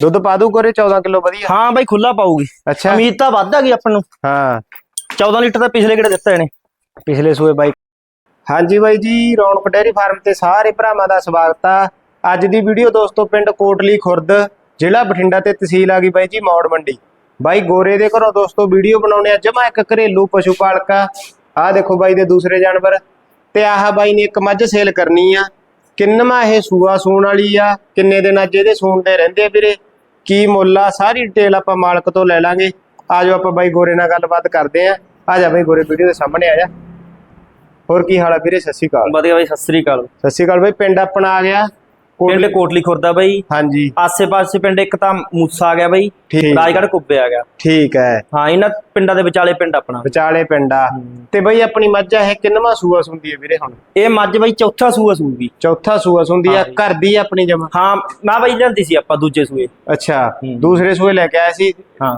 ਦੁੱਧ ਪਾ ਦੂ ਕੋਰੇ 14 ਕਿਲੋ ਵਧੀਆ। ਹਾਂ ਬਾਈ ਖੁੱਲਾ ਪਾਊਗੀ। ਅੱਛਾ। ਉਮੀਦ ਤਾਂ ਵੱਧ ਹੈਗੀ ਆਪਾਂ ਨੂੰ। ਹਾਂ। 14 ਲੀਟਰ ਤਾਂ ਪਿਛਲੇ ਕਿਹੜੇ ਦਿੱਤਾ ਇਹਨੇ ਪਿਛਲੇ ਸੂਏ ਬਾਈ। ਹਾਂਜੀ ਬਾਈ ਜੀ ਰੌਣਕ ਡੇਅਰੀ ਫਾਰਮ ਤੇ ਸਾਰੇ ਭਰਾਵਾਂ ਦਾ ਸਵਾਗਤ ਆ। ਅੱਜ ਦੀ ਵੀਡੀਓ ਦੋਸਤੋ ਪਿੰਡ ਕੋਟਲੀ ਖੁਰਦ ਜ਼ਿਲ੍ਹਾ ਬਠਿੰਡਾ ਤੇ ਤਹਿਸੀਲ ਆ ਗਈ ਬਾਈ ਜੀ ਮੌੜ ਮੰਡੀ। ਬਾਈ ਗੋਰੇ ਦੇ ਘਰੋਂ ਦੋਸਤੋ ਵੀਡੀਓ ਬਣਾਉਣੇ ਆ। ਜਮਾ ਇੱਕ ਘਰੇਲੂ ਪਸ਼ੂ ਪਾਲਕ ਆ। ਆਹ ਦੇਖੋ ਬਾਈ ਦੇ ਦੂਸਰੇ ਜਾਨਵਰ। ਤੇ ਆਹ ਬਾਈ ਨੇ ਇੱਕ ਮੱਝ ਸੇਲ ਕਰਨੀ ਆ। ਕਿੰਨਵਾਂ ਇਹ ਸੂਆ ਸੂਣ ਵਾਲੀ ਆ? ਕਿੰਨੇ ਦਿਨ ਅੱਜ ਇਹਦੇ ਸੂਣ ਦੇ ਰਹਿੰਦੇ ਆ ਵੀਰੇ? ਕੀ ਮੁੱਲ ਆ ਸਾਰੀ ਡਿਟੇਲ ਆਪਾਂ ਮਾਲਕ ਤੋਂ ਲੈ ਲਾਂਗੇ। ਆਜੋ ਆਪਾਂ ਬਾਈ ਗੋਰੇ ਨਾਲ ਗੱਲਬਾਤ ਕਰਦੇ ਆ। ਆ ਜਾ ਬਾਈ ਗੋਰੇ ਵੀਡੀਓ ਦੇ ਸਾਹਮਣੇ ਆ ਜਾ ਹੋਰ ਕੀ ਹਾਲ ਆ ਵੀਰੇ? ਸਤਿ ਸ਼੍ਰੀ ਅਕਾਲ। ਵਧੀਆ ਬਾਈ ਸਤਿ ਸ੍ਰੀ ਅਕਾਲ। ਸਤਿ ਸ਼੍ਰੀ ਅਕਾਲ ਬਾਈ ਪਿੰਡ ਆਪਣਾ ਆ ਗਿਆ। ਪਿੰਡ ਕੋਟਲੀ ਖੁਰਦਾ ਬਾਈ। ਹਾਂਜੀ। ਆਸੇ-ਪਾਸੇ ਪਿੰਡ ਇੱਕ ਤਾਂ ਮੂਸਾ ਆ ਗਿਆ ਬਾਈ ਰਾਜਗੜ੍ਹ ਕੁੱਬੇ ਆ ਗਿਆ। ਠੀਕ ਹੈ। ਹਾਂ ਇਹਨਾਂ ਪਿੰਡਾਂ ਦੇ ਵਿਚਾਲੇ ਪਿੰਡ ਆਪਣਾ। ਵਿਚਾਲੇ ਪਿੰਡ ਆ। ਤੇ ਬਈ ਆਪਣੀ ਮੱਝ ਇਹ ਕਿੰਨਵਾਂ ਸੂਆ ਸੁੰਦੀ ਹੈ ਵੀਰੇ ਹੁਣ? ਇਹ ਮੱਝ ਬਾਈ ਚੌਥਾ ਸੂਆ ਸੂਗੀ ਚੌਥਾ ਸੂਆ ਸੁੰਦੀ ਆ। ਘਰ ਦੀ ਆਪਣੀ ਜਮਾ? ਹਾਂ ਮੈਂ ਬਾਈ ਲਿਆਂਦੀ ਸੀ ਆਪਾਂ ਦੂਜੇ ਸੂਏ। ਅੱਛਾ। ਦੂਸਰੇ ਸੂਏ ਲੈ ਕੇ ਆਇਆ ਸੀ।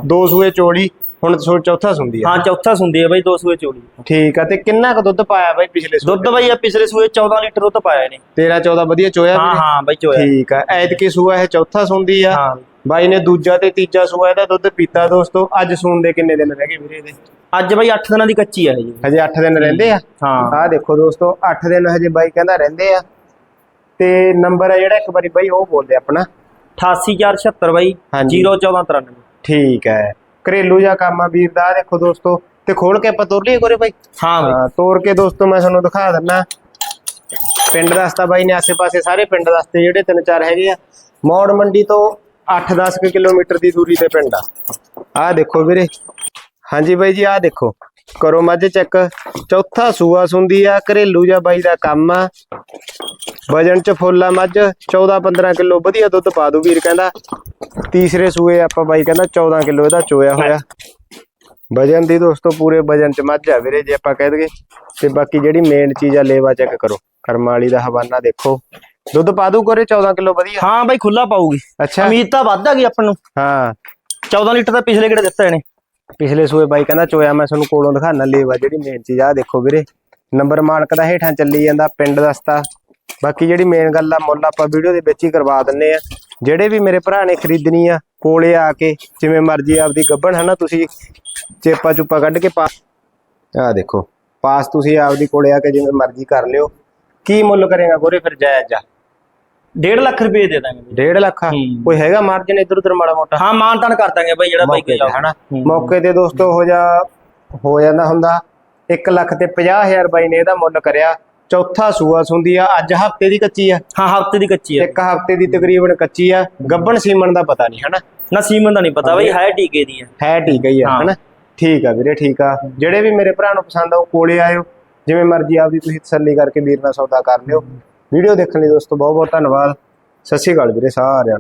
ਦੋ ਸੂਏ ਚੋਲੀ। ਹੁਣ ਸੋ ਚੌਥਾ ਸੁੰਦੀ ਆ। ਹਾਂ ਚੌਥਾ ਸੁੰਦੀ ਹੈ ਬਾਈ ਦੋ ਸੂਏ ਚੋਲੀ। ਠੀਕ ਆ ਤੇ ਕਿੰਨਾ ਕੁ ਦੁੱਧ ਪਾਇਆ ਬਾਈ ਪਿਛਲੇ ਸੂਏ ਦੁੱਧ ਬਾਈ ਆ ਪਿਛਲੇ ਸੂਏ 14 ਲੀਟਰ ਦੁੱਧ ਪਾਇਆ ਇਹਨੇ। 13 14 ਵਧੀਆ ਚੋਇਆ ਹਾਂ ਹਾਂ ਬਾਈ ਚੋਇਆ। ਠੀਕ ਆ ਐਤਕੀ ਸੂਆ ਇਹ ਚੌਥਾ ਸੁੰਦੀ ਆ। ਹਾਂ। ਬਾਈ ਨੇ ਦੂਜਾ ਤੇ ਤੀਜਾ ਸੂਆ ਇਹਦਾ ਦੁੱਧ ਪੀਤਾ ਦੋਸਤੋ ਅੱਜ ਸੂਣ ਦੇ ਕਿੰਨੇ ਦਿਨ ਰਹਿ ਗਏ ਵੀਰੇ ਇਹਦੇ? ਅੱਜ ਬਾਈ 8 ਦਿਨਾਂ ਦੀ ਕੱਚੀ ਆ ਜੀ। ਹਜੇ 8 ਦਿਨ ਰਹਿੰਦੇ ਆ? ਹਾਂ। ਆਹ ਦੇਖੋ ਦੋਸਤੋ 8 ਦਿਨ ਹਜੇ ਬਾਈ ਕਹਿੰਦਾ ਰਹਿੰਦੇ ਆ। ਤੇ ਨੰਬਰ ਆ ਜਿਹੜਾ ਇੱਕ ਵਾਰੀ ਬਾਈ ਉਹ ਬੋਲਦੇ ਆਪਣਾ। 88476 ਬਾਈ ਹਾਂਜੀ। 01493 ਠੀਕ ਹੈ ਘਰੇਲੂ ਜਾਂ ਕੰਮ ਆ ਵੀਰ ਦਾ ਆਹ ਦੇਖੋ ਦੋਸਤੋ ਤੇ ਖੋਲ ਕੇ ਆਪਾਂ ਤੋਰ ਲਈਏ ਕੋਰੇ ਬਾਈ? ਹਾਂ ਬਾਈ। ਹਾਂ ਤੋੜ ਕੇ ਦੋਸਤੋ ਮੈਂ ਤੁਹਾਨੂੰ ਦਿਖਾ ਦਿੰਨਾ ਪਿੰਡ ਦੱਸਤਾ ਬਾਈ ਨੇ ਆਸੇ-ਪਾਸੇ ਸਾਰੇ ਪਿੰਡ ਦੱਸਤੇ ਜਿਹੜੇ ਤਿੰਨ ਚਾਰ ਹੈਗੇ ਆ। ਮੌੜ ਮੰਡੀ ਤੋਂ 8-10 ਕਿਲੋਮੀਟਰ ਦੀ ਦੂਰੀ ਤੇ ਪਿੰਡ ਆ। ਆਹ ਦੇਖੋ ਵੀਰੇ। ਹਾਂਜੀ ਬਾਈ ਜੀ ਆਹ ਦੇਖੋ। ਕਰੋ ਮੱਝ ਚੈੱਕ। ਚੌਥਾ ਸੂਆ ਸੁੰਦੀ ਆ ਘਰੇਲੂ ਜਾਂ ਬਾਈ ਦਾ ਕੰਮ ਆ। ਵਜਨ ਚ ਫੁੱਲ ਆ ਮੱਝ। 14-15 ਕਿਲੋ ਵਧੀਆ ਦੁੱਧ ਪਾ ਦੂ ਵੀਰ ਕਹਿੰਦਾ। ਤੀਸਰੇ ਸੂਏ ਆਪਾਂ ਬਾਈ ਕਹਿੰਦਾ 14 ਕਿਲੋ ਇਹਦਾ ਚੋਇਆ ਹੋਇਆ। ਵਜਨ ਦੀ ਦੋਸਤੋ ਪੂਰੇ ਵਜਨ ਚ ਮੱਝ ਆ ਵੀਰੇ ਜੇ ਆਪਾਂ ਕਹਿ ਦਈਏ। ਤੇ ਬਾਕੀ ਜਿਹੜੀ ਮੇਨ ਚੀਜ਼ ਆ ਲੇਵਾ ਚੈੱਕ ਕਰੋ। ਕਰਮਾਂ ਵਾਲੀ ਦਾ ਹਵਾਨਾ ਦੇਖੋ। ਦੁੱਧ ਪਾ ਦੂ ਕੋਰੇ? 14 ਕਿਲੋ ਵਧੀਆ। ਹਾਂ ਬਾਈ ਖੁੱਲਾ ਪਾਊਗੀ। ਅੱਛਾ। ਉਮੀਦ ਤਾਂ ਵੱਧ ਹੈਗੀ ਆਪਾਂ ਨੂੰ। ਹਾਂ। 14 ਲੀਟਰ ਤਾਂ ਪਿਛਲੇ ਕਿਹੜੇ ਦਿੱਤਾ ਇਹਨੇ ਪਿਛਲੇ ਸੂਏ ਬਾਈ ਕਹਿੰਦਾ ਚੋਇਆ ਮੈਂ ਤੁਹਾਨੂੰ ਕੋਲੋਂ ਦਿਖਾਣਾ ਲੇਵਾ ਜਿਹੜੀ ਮੇਨ ਚੀਜ਼ ਆ। ਦੇਖੋ ਵੀਰੇ ਨੰਬਰ ਮਾਲਕ ਦਾ ਹੇਠਾਂ ਚੱਲੀ ਜਾਂਦਾ ਪਿੰਡ ਦੱਸਤਾ ਬਾਕੀ ਜਿਹੜੀ ਮੇਨ ਗੱਲ ਆ ਮੁੱਲ ਆਪਾਂ ਵੀਡੀਓ ਦੇ ਵਿੱਚ ਹੀ ਕਰਵਾ ਦਿੰਨੇ ਆ। ਜਿਹੜੇ ਵੀ ਮੇਰੇ ਭਰਾ ਨੇ ਖਰੀਦਣੀ ਆ ਕੋਲੇ ਆ ਕੇ ਜਿਵੇਂ ਮਰਜ਼ੀ ਆਪਦੀ ਗੱਬਣ ਹਨਾ ਤੁਸੀਂ ਚੇਪਾ ਚੁੱਪਾ ਕੱਢ ਕੇ ਪਾ ਆ ਦੇਖੋ ਪਾਸ ਤੁਸੀਂ ਆਪਦੀ ਕੋਲੇ ਆ ਕੇ ਜਿਵੇਂ ਮਰਜ਼ੀ ਕਰ ਲਿਓ। ਕੀ ਮੁੱਲ ਕਰੇਗਾ ਗੋਰੇ ਫਿਰ ਜਾਇਜ਼ ਆ? 1.5 ਲੱਖ ਰੁਪਏ ਦੇ ਦਾਂਗੇ ਬਾਈ। 1.5 ਲੱਖ। ਕੋਈ ਹੈਗਾ ਮਾਰਜਨ ਇਧਰ ਉਧਰ ਮਾੜਾ ਮੋਟਾ? ਹਾਂ ਮਾਨ ਤਾਨ ਕਰ ਦਾਂਗੇ ਬਾਈ ਜਿਹੜਾ ਬਾਈ ਮੌਕੇ ਕੇ ਤੇ ਹਨਾ। ਮੌਕੇ ਤੇ ਦੋਸਤੋ ਹੋ ਜਾ ਹੋ ਜਾਂਦਾ ਹੁੰਦਾ। 1 ਲੱਖ ਤੇ 50000 ਬਾਈ ਨੇ ਇਹਦਾ ਮੁੱਲ ਕਰਿਆ। ਚੌਥਾ ਸੂਆ ਸੁੰਦੀ ਆ ਅੱਜ ਹਫ਼ਤੇ ਦੀ ਕੱਚੀ ਆ। ਹਾਂ ਹਫ਼ਤੇ ਦੀ ਕੱਚੀ ਆ। ਇੱਕ ਹਫ਼ਤੇ ਦੀ ਤਕਰੀਬਨ ਕੱਚੀ ਆ। ਗੱਬਣ ਸੀਮਨ ਦਾ ਪਤਾ ਨਹੀਂ ਹਨਾ? ਨਾ ਸੀਮਨ ਦਾ ਨਹੀਂ ਪਤਾ ਬਾਈ ਹੈ ਟੀਕੇ ਦੀ ਆ ਹੈ ਠੀਕ ਹੀ ਆ। ਹਨਾ? ਠੀਕ ਆ ਵੀਰੇ ਠੀਕ ਆ। ਜਿਹੜੇ ਵੀ ਮੇਰੇ ਭਰਾ ਨੂੰ ਪਸੰਦ ਆ ਉਹ ਕੋਲੇ ਆਇਓ। ਜਿਵੇਂ ਮਰਜ਼ੀ ਆਪਦੀ ਤੁਸੀਂ ਤਸੱਲੀ ਕਰਕੇ ਵੀਰ ਨਾਲ ਸੌਦਾ ਕਰ ਲਿਓ। ਵੀਡੀਓ ਦੇਖਣ ਲਈ ਦੋਸਤੋ ਬਹੁਤ ਬਹੁਤ ਧੰਨਵਾਦ। ਸਤਿ ਸ਼੍ਰੀ ਅਕਾਲ ਵੀਰੇ ਸਾਰਿਆਂ